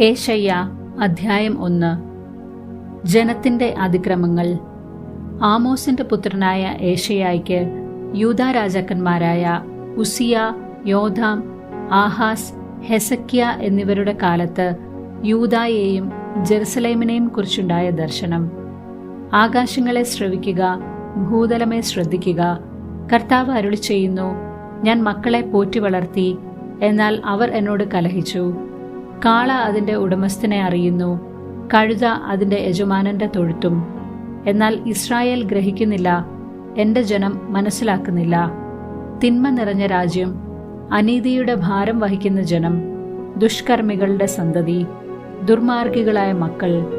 ഏഷയ്യ അധ്യായം ഒന്ന്. ജനത്തിന്റെ അതിക്രമങ്ങൾ. ആമോസിന്റെ പുത്രനായ ഏഷയായിക്ക് യൂദാ രാജാക്കന്മാരായ ഉസിയ യോധാം ആഹാസ് ഹെസക്കിയ എന്നിവരുടെ കാലത്ത് യൂതായെയും ജെറുസലേമിനെയും കുറിച്ചുണ്ടായ ദർശനം. ആകാശങ്ങളെ ശ്രവിക്കുക ഭൂതലമേ ശ്രദ്ധിക്കുക. കർത്താവ് അരുളി ചെയ്യുന്നു ഞാൻ മക്കളെ പോറ്റി വളർത്തി എന്നാൽ അവർ എന്നോട് കലഹിച്ചു. കാള അതിന്റെ ഉടമസ്ഥനെ അറിയുന്നു കഴുത അതിന്റെ യജമാനന്റെ തൊഴുത്തും. എന്നാൽ ഇസ്രായേൽ ഗ്രഹിക്കുന്നില്ല എന്റെ ജനം മനസ്സിലാക്കുന്നില്ല. തിന്മ നിറഞ്ഞ രാജ്യം അനീതിയുടെ ഭാരം വഹിക്കുന്ന ജനം ദുഷ്കർമ്മികളുടെ സന്തതി ദുർമാർഗികളായ മക്കൾ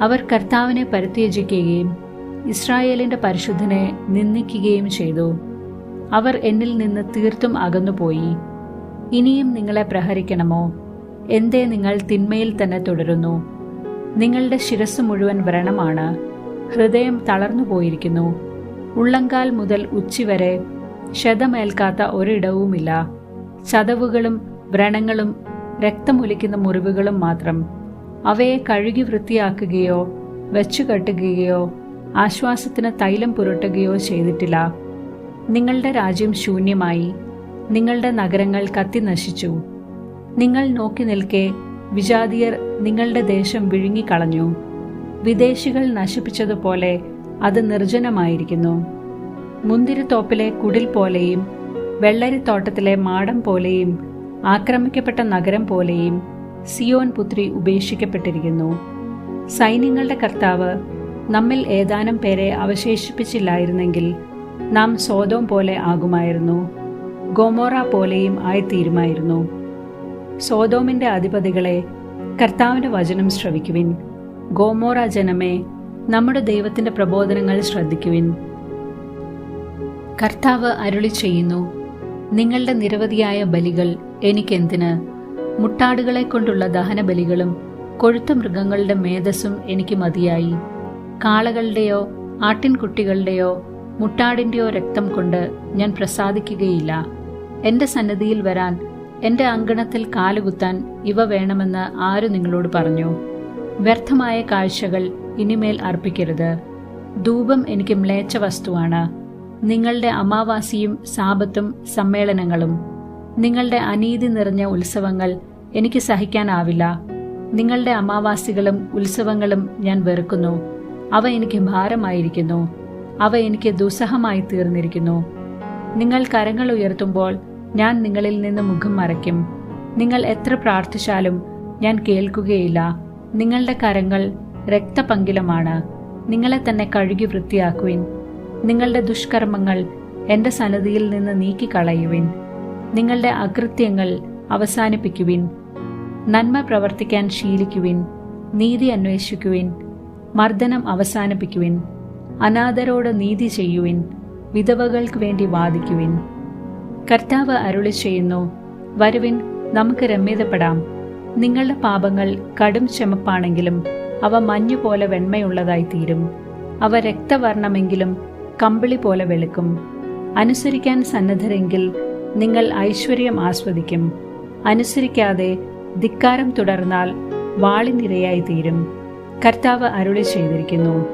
അവർ കർത്താവിനെ പരിത്യജിക്കുകയും ഇസ്രായേലിന്റെ പരിശുദ്ധനെ നിന്ദിക്കുകയും ചെയ്തു. അവർ എന്നിൽ നിന്ന് തീർത്തും അകന്നുപോയി. ഇനിയും നിങ്ങളെ പ്രഹരിക്കണമോ? എന്തേ നിങ്ങൾ തിന്മയിൽ തന്നെ തുടരുന്നു? നിങ്ങളുടെ ശിരസ് മുഴുവൻ വ്രണമാണ്. ഹൃദയം തളർന്നു പോയിരിക്കുന്നു ഉള്ളങ്കാൽ മുതൽ ഉച്ചിവരെ ക്ഷതമേൽക്കാത്ത ഒരിടവുമില്ല. ചതവുകളും വ്രണങ്ങളും രക്തമൊലിക്കുന്ന മുറിവുകളും മാത്രം. അവയെ കഴുകി വൃത്തിയാക്കുകയോ വെച്ചുകെട്ടുകയോ ആശ്വാസത്തിന് തൈലം പുരട്ടുകയോ ചെയ്തിട്ടില്ല. നിങ്ങളുടെ രാജ്യം ശൂന്യമായി. നിങ്ങളുടെ നഗരങ്ങൾ കത്തി നശിച്ചു. നിങ്ങൾ നോക്കി നിൽക്കെ വിജാതിയർ നിങ്ങളുടെ ദേശം വിഴുങ്ങിക്കളഞ്ഞു. വിദേശികൾ നശിപ്പിച്ചതുപോലെ അത് നിർജനമായിരിക്കുന്നു. മുന്തിരിത്തോപ്പിലെ കുടിൽ പോലെയും വെള്ളരിത്തോട്ടത്തിലെ മാടം പോലെയും ആക്രമിക്കപ്പെട്ട നഗരം പോലെയും സിയോൻ പുത്രി ഉപേക്ഷിക്കപ്പെട്ടിരിക്കുന്നു. സൈന്യങ്ങളുടെ കർത്താവ് നമ്മിൽ ഏതാനും പേരെ അവശേഷിപ്പിച്ചില്ലായിരുന്നെങ്കിൽ നാം സ്വതവും പോലെ ആകുമായിരുന്നു. ഗോമോറ പോലെയും ആയിത്തീരുമായിരുന്നു. സോതോമിന്റെ അധിപതികളെ കർത്താവിന്റെ വചനം ശ്രവിക്കുവിൻ. ഗോമോറ ജനമേ നമ്മുടെ ദൈവത്തിന്റെ പ്രബോധനങ്ങൾ ശ്രദ്ധിക്കുവിൻ. കർത്താവ് അരുളി ചെയ്യുന്നു നിങ്ങളുടെ നിരവധിയായ ബലികൾ എനിക്കെന്തിന്? മുട്ടാടുകളെ കൊണ്ടുള്ള ദഹനബലികളും കൊഴുത്ത മൃഗങ്ങളുടെ മേധസ്സും എനിക്ക് മതിയായി. കാളകളുടെയോ ആട്ടിൻകുട്ടികളുടെയോ മുട്ടാടിന്റെയോ രക്തം കൊണ്ട് ഞാൻ പ്രസാദിക്കുകയില്ല. എന്റെ സന്നദ്ധിയിൽ വരാൻ എന്റെ അങ്കണത്തിൽ കാലുകുത്താൻ ഇവ വേണമെന്ന് ആര് നിങ്ങളോട് പറഞ്ഞു? വ്യർത്ഥമായ കാഴ്ചകൾ ഇനിമേൽ അർപ്പിക്കരുത്. ധൂപം എനിക്ക് മ്ലേച്ഛ വസ്തുവാണ്. നിങ്ങളുടെ അമാവാസിയും സാപത്തും സമ്മേളനങ്ങളും നിങ്ങളുടെ അനീതി നിറഞ്ഞ ഉത്സവങ്ങൾ എനിക്ക് സഹിക്കാനാവില്ല. നിങ്ങളുടെ അമാവാസികളും ഉത്സവങ്ങളും ഞാൻ വെറുക്കുന്നു. അവ എനിക്ക് ഭാരമായിരിക്കുന്നു. അവ എനിക്ക് ദുസ്സഹമായി തീർന്നിരിക്കുന്നു. നിങ്ങൾ കരങ്ങൾ ഉയർത്തുമ്പോൾ ഞാൻ നിങ്ങളിൽ നിന്ന് മുഖം മറയ്ക്കും. നിങ്ങൾ എത്ര പ്രാർത്ഥിച്ചാലും ഞാൻ കേൾക്കുകയില്ല. നിങ്ങളുടെ കരങ്ങൾ രക്തപങ്കിലമാണ്. നിങ്ങളെ തന്നെ കഴുകി വൃത്തിയാക്കുവിൻ. നിങ്ങളുടെ ദുഷ്കർമ്മങ്ങൾ എന്റെ സന്നദ്ധിയിൽ നിന്ന് നീക്കിക്കളയുവിൻ. നിങ്ങളുടെ അകൃത്യങ്ങൾ അവസാനിപ്പിക്കുവിൻ. നന്മ പ്രവർത്തിക്കാൻ ശീലിക്കുവിൻ നീതി അന്വേഷിക്കുവിൻ മർദ്ദനം അവസാനിപ്പിക്കുവിൻ അനാഥരോട് നീതി ചെയ്യുവിൻ വിധവകൾക്ക് വേണ്ടി വാദിക്കുവിൻ. കർത്താവ് അരുളി ചെയ്യുന്നു വരുവിൻ നമുക്ക് രമ്യതപ്പെടാം. നിങ്ങളുടെ പാപങ്ങൾ കടും ചെമപ്പാണെങ്കിലും അവ മഞ്ഞു പോലെ വെണ്മയുള്ളതായി തീരും അവ രക്തവർണമെങ്കിലും കമ്പിളി പോലെ വെളുക്കും. അനുസരിക്കാൻ സന്നദ്ധരെങ്കിൽ നിങ്ങൾ ഐശ്വര്യം ആസ്വദിക്കും. അനുസരിക്കാതെ ധിക്കാരം തുടർന്നാൽ വാളിനിരയായി തീരും. കർത്താവ് അരുളി ചെയ്തിരിക്കുന്നു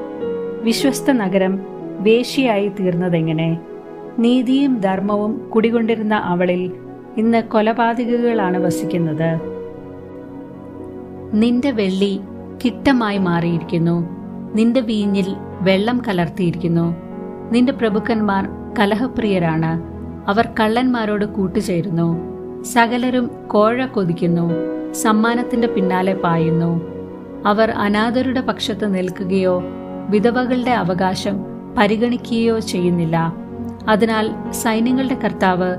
വിശ്വസ്ത നഗരം വേശിയായി തീർന്നതെങ്ങനെ? നീതിയും ധർമ്മവും കുടികൊണ്ടിരുന്ന അവളിൽ ഇന്ന് കൊലപാതകികളാണ് വസിക്കുന്നത്. നിന്റെ വെള്ളി കിട്ടമായി മാറിയിരിക്കുന്നു. നിന്റെ വീഞ്ഞിൽ വെള്ളം കലർത്തിയിരിക്കുന്നു. നിന്റെ പ്രഭുക്കന്മാർ കലഹപ്രിയരാണ്. അവർ കള്ളന്മാരോട് കൂട്ടുചേരുന്നു. സകലരും കോഴ കൊതിക്കുന്നു. സമ്മാനത്തിന്റെ പിന്നാലെ പായുന്നു. അവർ അനാഥരുടെ പക്ഷത്ത് നിൽക്കുകയോ വിധവകളുടെ അവകാശം പരിഗണിക്കുകയോ ചെയ്യുന്നില്ല. അതിനാൽ സൈന്യങ്ങളുടെ കർത്താവ്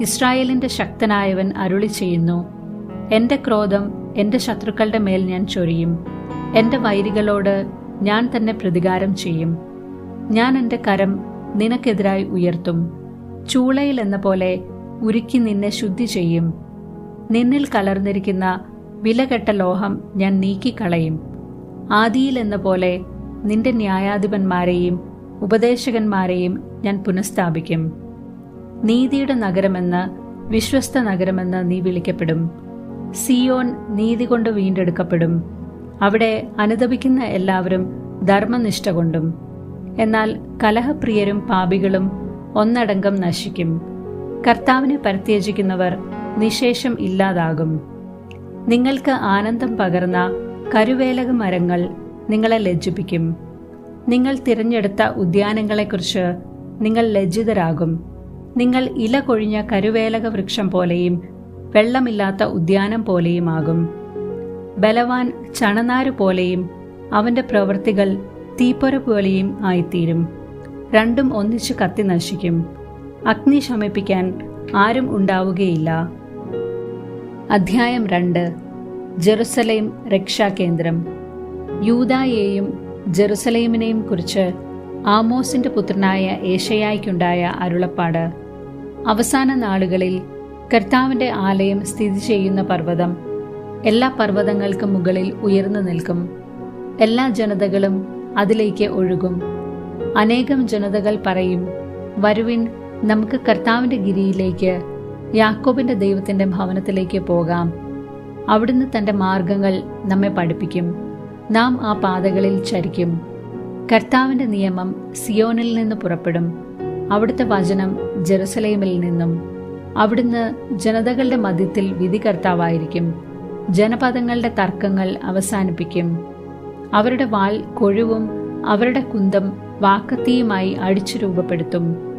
ഇസ്രായേലിന്റെ ശക്തനായവൻ അരുളി ചെയ്യുന്നു. എന്റെ ക്രോധം എന്റെ ശത്രുക്കളുടെ മേൽ ഞാൻ ചൊരിയും. എന്റെ വൈരികളോട് ഞാൻ തന്നെ പ്രതികാരം ചെയ്യും. ഞാൻ എന്റെ കരം നിനക്കെതിരായി ഉയർത്തും. ചൂളയിൽ എന്ന പോലെ ഉരുക്കി നിന്നെ ശുദ്ധി ചെയ്യും. നിന്നിൽ കലർന്നിരിക്കുന്ന വിലകെട്ട ലോഹം ഞാൻ നീക്കിക്കളയും. ആദിയിൽ എന്ന പോലെ നിന്റെ ന്യായാധിപന്മാരെയും ഉപദേശകന്മാരെയും ഞാൻ പുനഃസ്ഥാപിക്കും. നീതിയുടെ നഗരമെന്ന് വിശ്വസ്ത നഗരമെന്ന് നീ വിളിക്കപ്പെടും. സിയോൻ നീതി കൊണ്ട് വീണ്ടെടുക്കപ്പെടും. അവിടെ അനുദപിക്കുന്ന എല്ലാവരും ധർമ്മനിഷ്ഠ കൊണ്ടും എന്നാൽ കലഹപ്രിയരും പാപികളും ഒന്നടങ്കം നശിക്കും. കർത്താവിനെ പരിത്യജിക്കുന്നവർ നിശേഷം ഇല്ലാതാകും. നിങ്ങൾക്ക് ആനന്ദം പകർന്ന കരുവേലക മരങ്ങൾ നിങ്ങളെ ലജ്ജിപ്പിക്കും. നിങ്ങൾ തിരഞ്ഞെടുത്ത ഉദ്യാനങ്ങളെക്കുറിച്ച് നിങ്ങൾ ലജ്ജിതരാകും. നിങ്ങൾ ഇല കൊഴിഞ്ഞ കരുവേലക വൃക്ഷം പോലെയും വെള്ളമില്ലാത്ത ഉദ്യാനം പോലെയുമാകും ബലവാൻ ചണനാരു പോലെയും അവന്റെ പ്രവൃത്തികൾ തീപ്പൊര പോലെയും ആയിത്തീരും. രണ്ടും ഒന്നിച്ച് കത്തി നശിക്കും. അഗ്നി ശമിപ്പിക്കാൻ ആരും ഉണ്ടാവുകയില്ല. അധ്യായം രണ്ട്. ജെറുസലേം രക്ഷാകേന്ദ്രം. യൂതായെയും ജെറുസലേമിനെയും കുറിച്ച് ആമോസിന്റെ പുത്രനായ ഏഷയായിക്കുണ്ടായ അരുളപ്പാട്. അവസാന നാളുകളിൽ കർത്താവിന്റെ ആലയം സ്ഥിതി ചെയ്യുന്ന പർവതം എല്ലാ പർവതങ്ങൾക്കും മുകളിൽ ഉയർന്നു നിൽക്കും. എല്ലാ ജനതകളും അതിലേക്ക് ഒഴുകും. അനേകം ജനതകൾ പറയും വരുവിൻ നമുക്ക് കർത്താവിന്റെ ഗിരിയിലേക്ക് യാക്കോബിന്റെ ദൈവത്തിന്റെ ഭവനത്തിലേക്ക് പോകാം. അവിടുന്ന് തന്റെ മാർഗങ്ങൾ നമ്മെ പഠിപ്പിക്കും. നാം ആ പാതകളിൽ ചരിക്കും. കർത്താവിന്റെ നിയമം സിയോനിൽ നിന്ന് പുറപ്പെടും. അവിടുത്തെ വചനം ജെറുസലേമിൽ നിന്നും. അവിടുന്ന് ജനതകളുടെ മധ്യത്തിൽ വിധി കർത്താവായിരിക്കും ജനപദങ്ങളുടെ തർക്കങ്ങൾ അവസാനിപ്പിക്കും. അവരുടെ വാൾ കൊഴുവും അവരുടെ കുന്തം വാക്കത്തിയുമായി അടിച്ചു രൂപപ്പെടുത്തും.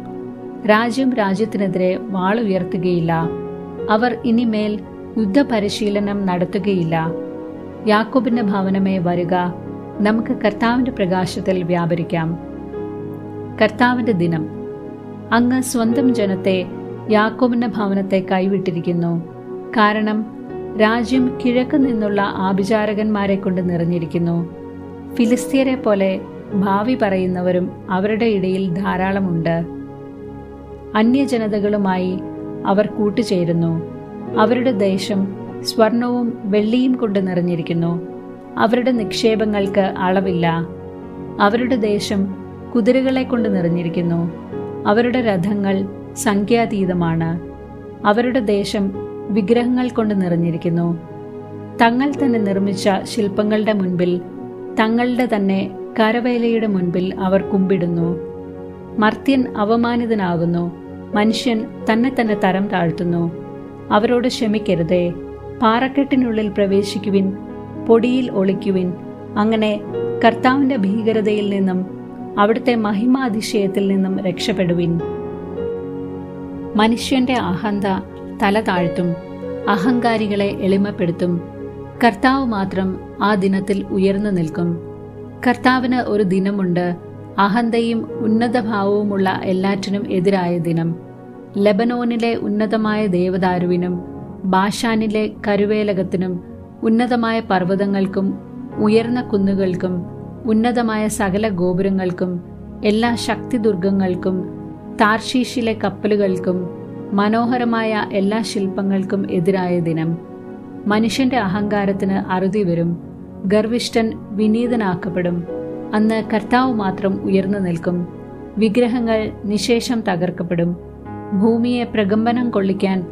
രാജ്യം രാജ്യത്തിനെതിരെ വാളുയർത്തുകയില്ല. അവർ ഇനിമേൽ യുദ്ധപരിശീലനം നടത്തുകയില്ല. യാക്കോബിന്റെ ഭവനമേ വരുക. നമുക്ക് കർത്താവിന്റെ പ്രകാശത്തിൽ വ്യാപരിക്കാം. കർത്താവിന്റെ ദിനം. അങ്ങ് സ്വന്തം ജനത്തെ യാക്കോബിന്റെ ഭവനത്തെ കൈവിട്ടിരിക്കുന്നു. കാരണം രാജ്യം കിഴക്ക് നിന്നുള്ള ആഭിചാരകന്മാരെ കൊണ്ട് നിറഞ്ഞിരിക്കുന്നു. ഫിലിസ്തീനെ പോലെ ഭാവി പറയുന്നവരും അവരുടെ ഇടയിൽ ധാരാളമുണ്ട്. അന്യജനതകളുമായി അവർ കൂട്ടുചേരുന്നു. അവരുടെ ദേശം സ്വർണവും വെള്ളിയും കൊണ്ട് നിറഞ്ഞിരിക്കുന്നു. അവരുടെ നിക്ഷേപങ്ങൾക്ക് അളവില്ല. അവരുടെ ദേശം കുതിരകളെ കൊണ്ട് നിറഞ്ഞിരിക്കുന്നു. അവരുടെ രഥങ്ങൾ സംഖ്യാതീതമാണ്. അവരുടെ ദേശം വിഗ്രഹങ്ങൾ കൊണ്ട് നിറഞ്ഞിരിക്കുന്നു. തങ്ങൾ തന്നെ നിർമ്മിച്ച ശില്പങ്ങളുടെ മുൻപിൽ തങ്ങളുടെ തന്നെ കരവേലയുടെ മുൻപിൽ അവർ കുമ്പിടുന്നു. മർത്യൻ അവമാനിതനാകുന്നു മനുഷ്യൻ തന്നെ തന്നെ തരം താഴ്ത്തുന്നു. അവരോട് ക്ഷമിക്കരുതേ. പാറക്കെട്ടിനുള്ളിൽ പ്രവേശിക്കുവിൻ പൊടിയിൽ ഒളിക്കുവിൻ. അങ്ങനെ കർത്താവിന്റെ ഭീകരതയിൽ നിന്നും അവിടുത്തെ മഹിമാതിശയത്തിൽ നിന്നും രക്ഷപ്പെടുവിൻ. മനുഷ്യന്റെ അഹന്ത തല താഴ്ത്തും അഹങ്കാരികളെ എളിമപ്പെടുത്തും. കർത്താവ് മാത്രം ആ ദിനത്തിൽ ഉയർന്നു നിൽക്കും. കർത്താവിന് ഒരു ദിനമുണ്ട് അഹന്തയും ഉന്നതഭാവവുമുള്ള എല്ലാറ്റിനും എതിരായ ദിനം. ലബനോനിലെ ഉന്നതമായ ദേവദാരുവിനും ബാഷാനിലെ കരുവേലകത്തിനും ഉന്നതമായ പർവതങ്ങൾക്കും ഉയർന്ന കുന്നുകൾക്കും ഉന്നതമായ സകല ഗോപുരങ്ങൾക്കും എല്ലാ ശക്തിദുർഗങ്ങൾക്കും താർഷീഷിലെ കപ്പലുകൾക്കും മനോഹരമായ എല്ലാ ശില്പങ്ങൾക്കും എതിരായ ദിനം. മനുഷ്യന്റെ അഹങ്കാരത്തിന് അറുതി വരും ഗർവിഷ്ഠൻ വിനീതനാക്കപ്പെടും. അന്ന് കർത്താവ് മാത്രം ഉയർന്നു നിൽക്കും. വിഗ്രഹങ്ങൾ നിശേഷം തകർക്കപ്പെടും. ഭൂമിയെ പ്രകമ്പനം കൊള്ളിക്കാൻ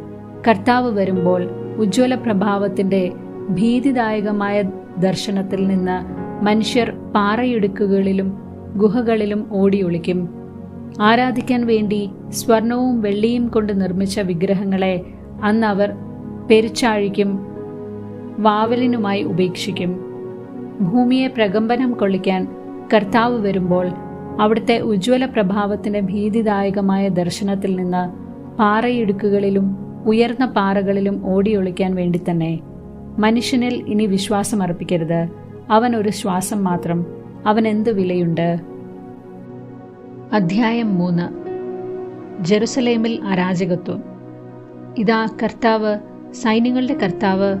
കർത്താവ് വരുമ്പോൾ ഉജ്ജ്വല പ്രഭാവത്തിന്റെ ഭീതിദായകമായ ദർശനത്തിൽ നിന്ന് മനുഷ്യർ പാറയിടുക്കുകളിലും ഗുഹകളിലും ഓടിയൊളിക്കും ആരാധിക്കാൻ വേണ്ടി സ്വർണവും വെള്ളിയും കൊണ്ട് നിർമ്മിച്ച വിഗ്രഹങ്ങളെ അന്ന് അവർ പെരിച്ചാഴിക്കും വാവലിനുമായി ഉപേക്ഷിക്കും. ഭൂമിയെ പ്രകമ്പനം കൊള്ളിക്കാൻ കർത്താവ് വരുമ്പോൾ അവിടുത്തെ ഉജ്ജ്വല പ്രഭാവത്തിന്റെ ഭീതിദായകമായ ദർശനത്തിൽ നിന്ന് പാറയിടുക്കുകളിലും ഉയർന്ന പാറകളിലും ഓടിയൊളിക്കാൻ വേണ്ടി തന്നെ മനുഷ്യനിൽ ഇനി വിശ്വാസം അർപ്പിക്കരുത്. അവൻ ഒരു ശ്വാസം മാത്രം. അവൻ എന്ത് വിലയുണ്ട്? അധ്യായം മൂന്ന്. ജെറുസലേമിൽ അരാജകത്വം. ഇതാ കർത്താവ് സൈന്യങ്ങളുടെ കർത്താവ്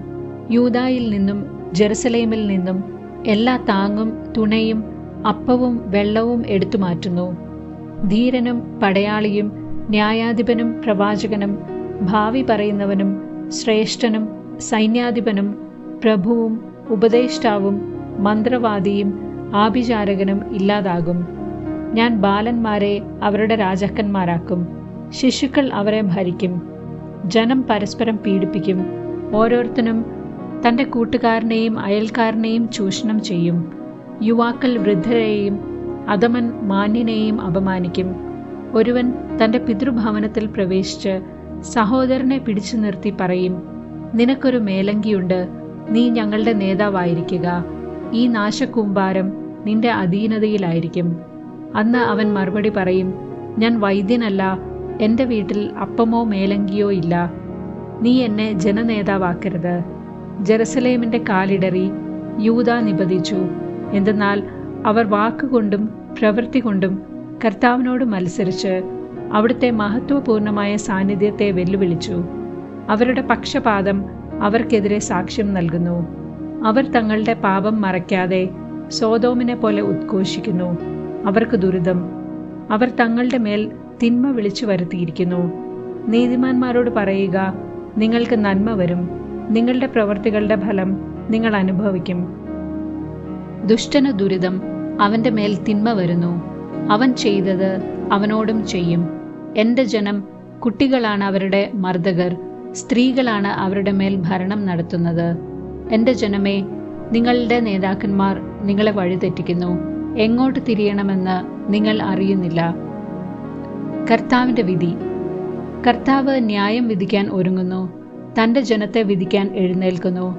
യൂതായിൽ നിന്നും ജെറുസലേമിൽ നിന്നും എല്ലാ താങ്ങും തുണയും അപ്പവും വെള്ളവും എടുത്തു മാറ്റുന്നു. ധീരനും പടയാളിയും ന്യായാധിപനും പ്രവാചകനും ഭാവി പറയുന്നവനും ശ്രേഷ്ഠനും സൈന്യാധിപനും പ്രഭുവും ഉപദേഷ്ടാവും മന്ത്രവാദിയും ആഭിചാരകനും ഇല്ലാതാകും. ഞാൻ ബാലന്മാരെ അവരുടെ രാജാക്കന്മാരാക്കും. ശിശുക്കൾ അവരെ ഭരിക്കും. ജനം പരസ്പരം പീഡിപ്പിക്കും. ഓരോരുത്തനും തന്റെ കൂട്ടുകാരനെയും അയൽക്കാരനെയും ചൂഷണം ചെയ്യും. യുവാക്കൾ വൃദ്ധരെയും അധമൻ മാന്യനെയും അപമാനിക്കും. ഒരുവൻ തന്റെ പിതൃഭവനത്തിൽ പ്രവേശിച്ച് സഹോദരനെ പിടിച്ചു നിർത്തി പറയും നിനക്കൊരു മേലങ്കിയുണ്ട് നീ ഞങ്ങളുടെ നേതാവായിരിക്കുക. ഈ നാശകൂമ്പാരം നിന്റെ അധീനതയിലായിരിക്കും. അന്ന് അവൻ മറുപടി പറയും ഞാൻ വൈദ്യനല്ല എന്റെ വീട്ടിൽ അപ്പമോ മേലങ്കിയോ ഇല്ല. നീ എന്നെ ജനനേതാവാക്കരുത്. ജെറുസലേമിന്റെ കാലിടറി യൂത നിബദിച്ചു എന്തെന്നാൽ അവർ വാക്കുകൊണ്ടും പ്രവൃത്തി കൊണ്ടും കർത്താവിനോട് മത്സരിച്ച് അവിടുത്തെ മഹത്വപൂർണമായ സാന്നിധ്യത്തെ വെല്ലുവിളിച്ചു. അവരുടെ പക്ഷപാതം അവർക്കെതിരെ സാക്ഷ്യം നൽകുന്നു. അവർ തങ്ങളുടെ പാപം മറയ്ക്കാതെ സോതോമിനെ പോലെ ഉദ്ഘോഷിക്കുന്നു. അവർക്ക് ദുരിതം. അവർ തങ്ങളുടെ മേൽ തിന്മ വിളിച്ചു വരുത്തിയിരിക്കുന്നു. നീതിമാന്മാരോട് പറയുക നിങ്ങൾക്ക് നന്മ വരും. നിങ്ങളുടെ പ്രവൃത്തികളുടെ ഫലം നിങ്ങൾ അനുഭവിക്കും. ദുഷ്ടന് ദുരിതം അവന്റെ മേൽ തിന്മ വരുന്നു. അവൻ ചെയ്തത് അവനോടും ചെയ്യും. എന്റെ ജനം കുട്ടികളാണ് അവരുടെ മർദ്ദകർ. സ്ത്രീകളാണ് അവരുടെ മേൽ ഭരണം നടത്തുന്നത്. എന്റെ ജനമേ നിങ്ങളുടെ നേതാക്കന്മാർ നിങ്ങളെ വഴിതെറ്റിക്കുന്നു. എങ്ങോട്ട് തിരിയണമെന്ന് നിങ്ങൾ അറിയുന്നില്ല. കർത്താവിന്റെ വിധി. കർത്താവ് ന്യായം വിധിക്കാൻ ഒരുങ്ങുന്നു. തന്റെ ജനത്തെ വിധിക്കാൻ എഴുന്നേൽക്കുന്നു.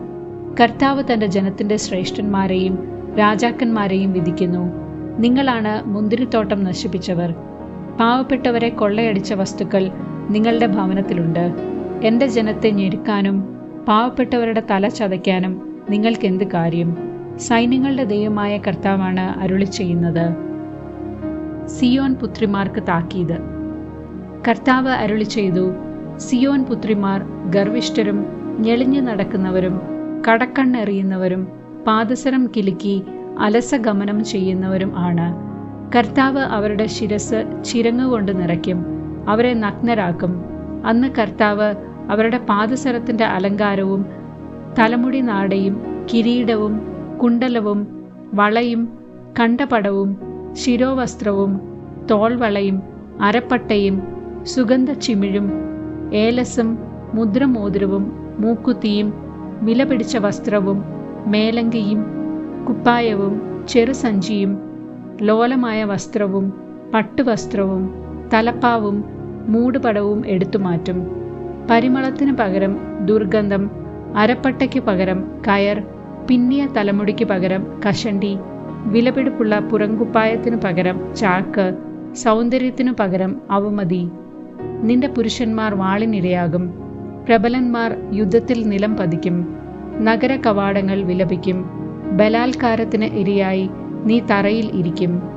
കർത്താവ് തന്റെ ജനത്തിന്റെ ശ്രേഷ്ഠന്മാരെയും രാജാക്കന്മാരെയും വിധിക്കുന്നു. നിങ്ങളാണ് മുന്തിരിത്തോട്ടം നശിപ്പിച്ചവർ. പാവപ്പെട്ടവരെ കൊള്ളയടിച്ച വസ്തുക്കൾ നിങ്ങളുടെ ഭവനത്തിലുണ്ട്. എന്റെ ജനത്തെ ഞെരുക്കാനും പാവപ്പെട്ടവരുടെ തല ചതയ്ക്കാനും നിങ്ങൾക്കെന്ത് കാര്യം? സൈന്യങ്ങളുടെ ദൈവമായ കർത്താവാണ് അരുളി ചെയ്യുന്നത്. സിയോൻ പുത്രിമാർക്ക് താക്കീത്. കർത്താവ് അരുളി ചെയ്തു സിയോൻ പുത്രിമാർ ഗർവിഷ്ഠരും ഞെളിഞ്ഞു നടക്കുന്നവരും കടക്കണ്ണെറിയുന്നവരും പാദസരം കിലുക്കി അലസഗമനം ചെയ്യുന്നവരും ആണ്. കർത്താവ് അവരുടെ ശിരസ് ചിരങ്ങുകൊണ്ട് നിറയ്ക്കും അവരെ നഗ്നരാക്കും. അന്ന് കർത്താവ് അവരുടെ പാദസരത്തിന്റെ അലങ്കാരവും തലമുടി നാടയും കിരീടവും കുണ്ടലവും വളയും കണ്ടപടവും ശിരോവസ്ത്രവും തോൾവളയും അരപ്പട്ടയും സുഗന്ധ ചിമിഴും ഏലസും മുദ്രമോതിരവും മൂക്കുത്തിയും വിലപിടിച്ച വസ്ത്രവും മേലങ്കിയും കുപ്പായവും ചെറുസഞ്ചിയും ലോലമായ വസ്ത്രവും പട്ടുവസ്ത്രവും തലപ്പാവും മൂടുപടവും എടുത്തുമാറ്റും പരിമളത്തിന് പകരം ദുർഗന്ധം അരപ്പട്ടയ്ക്ക് പകരം കയർ പിന്നിയ തലമുടിക്ക് പകരം കഷണ്ടി വിലപിടിപ്പുള്ള പുറങ്കുപ്പായത്തിനു പകരം ചാക്ക് സൗന്ദര്യത്തിനു പകരം അവമതി. നിന്റെ പുരുഷന്മാർ വാളിനിരയാകും. പ്രബലന്മാർ യുദ്ധത്തിൽ നിലം പതിക്കും. നഗര കവാടങ്ങൾ വിലപിക്കും. ബലാത്കാരത്തിന് ഇരയായി നീ തറയിൽ ഇരിക്കും.